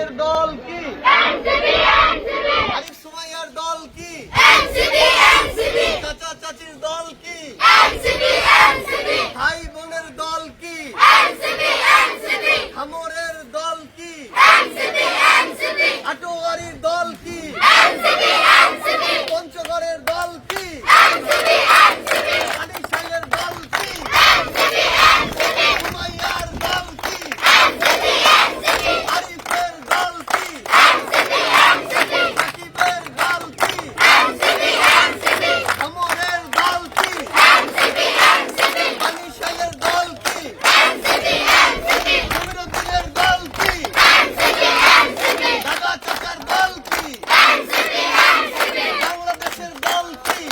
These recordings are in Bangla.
দাসের দল কি? আরিফ সুমাইয়ার দল কি? চাচা চাচির দল কি? ভাই বোনের দল কি? হামরের দল কি? আটোয়ারির দল কি পঞ্চগড়ের দল কি আলী সাহের দল কি সুমাইয়ার দল কি আরিফের দল কি সাকিবের দল কি আমরের দল কি আলী সাহের দল কি জমিরুদ্দিনের দল কি দাদা চাচার দল কি বাংলাদেশের দল কি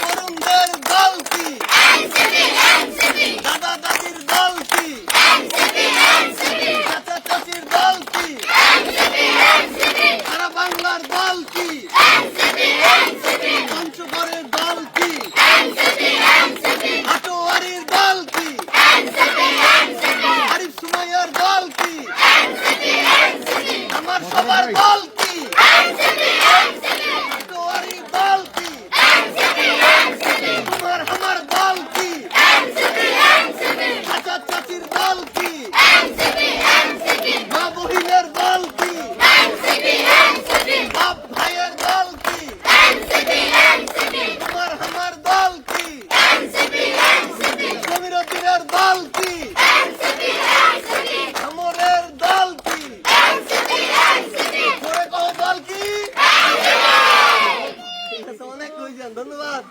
তরুণদের দল কি দাদা দাদির দল কি চাচা চাচির দল কি সারা বাংলার দল কি? পঞ্চগড়ের দল কি? হাটোয়ারির দল কি? আরিফ সুমাইয়ার দল কি? আমার সবার দল Canı var.